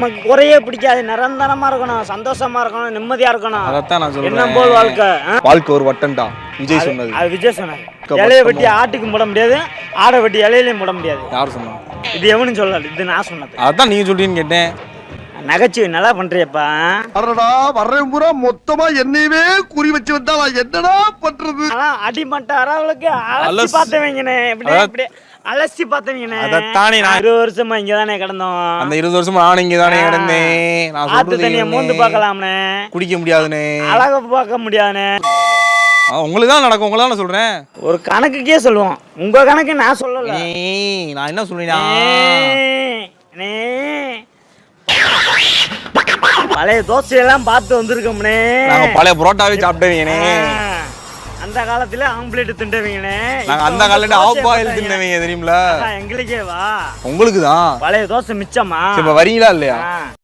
நமக்கு குறையே பிடிக்காது. நிரந்தரமா இருக்கணும். சந்தோஷமா இருக்கணும். நிம்மதியா இருக்கணும். நான் என்ன போல் வாழ்க்கை? வாழ்க்கை ஒரு வட்டம்டா. விஜய் சொன்னது. அது விஜய் சொன்னாங்க இலைய வெட்டி ஆட்டுக்கு போட முடியாது. ஆடை வெட்டி இலையிலையும் போட முடியாது. யார் சொன்னா இது எவனும் சொல்லல. இது நான் சொன்னது. அதான் நீங்க சொல்றீங்கன்னு கேட்டேன். நகைச்சுவை நல்லா பண்றியப்பா. அடடா வர்றேன் பூரா. மொத்தமா என்னையவே குறி வச்சு வந்தா என்னடா பண்றது? ஆனா அடிமட்ட அரவளுக்கு அலசி பார்த்தவங்கண்ணே இப்படி அதான்- இப்படி அலசி பார்த்தவங்கண்ணே. அதைத்தானே நான் இருபது வருஷமா இங்க தானே கிடந்தோம். அந்த இருபது வருஷமா நானும் இங்க தானே கிடந்தேன். நான் ஆத்து தண்ணியை மூந்து. பார்க்கலாம்னே குடிக்க முடியாதுனே அழக பார்க்க முடியாதுண்ணே. உங்களுக்கு தான் நடக்கும். உங்களை தான் சொல்றேன். ஒரு கணக்குக்கே சொல்லுவோம். உங்க கணக்கு நான் சொல்லல. நான் என்ன அண்ணே. பழைய தோசையெல்லாம் பார்த்து வந்திருக்கோம்னே நாங்க பழைய புரோட்டாவே சாப்பிட்டவங்கனே ஆ, அந்த காலத்துல ஆம்லேட் திண்டவங்கண்ணே நாங்க அந்த காலையில ஆஃப் பாயில் தின்னவங்க தெரியுமில? எங்களுக்கே வா. உங்களுக்கு தான் பழைய தோசை மிச்சமா? இப்ப வரீங்களா இல்லையா?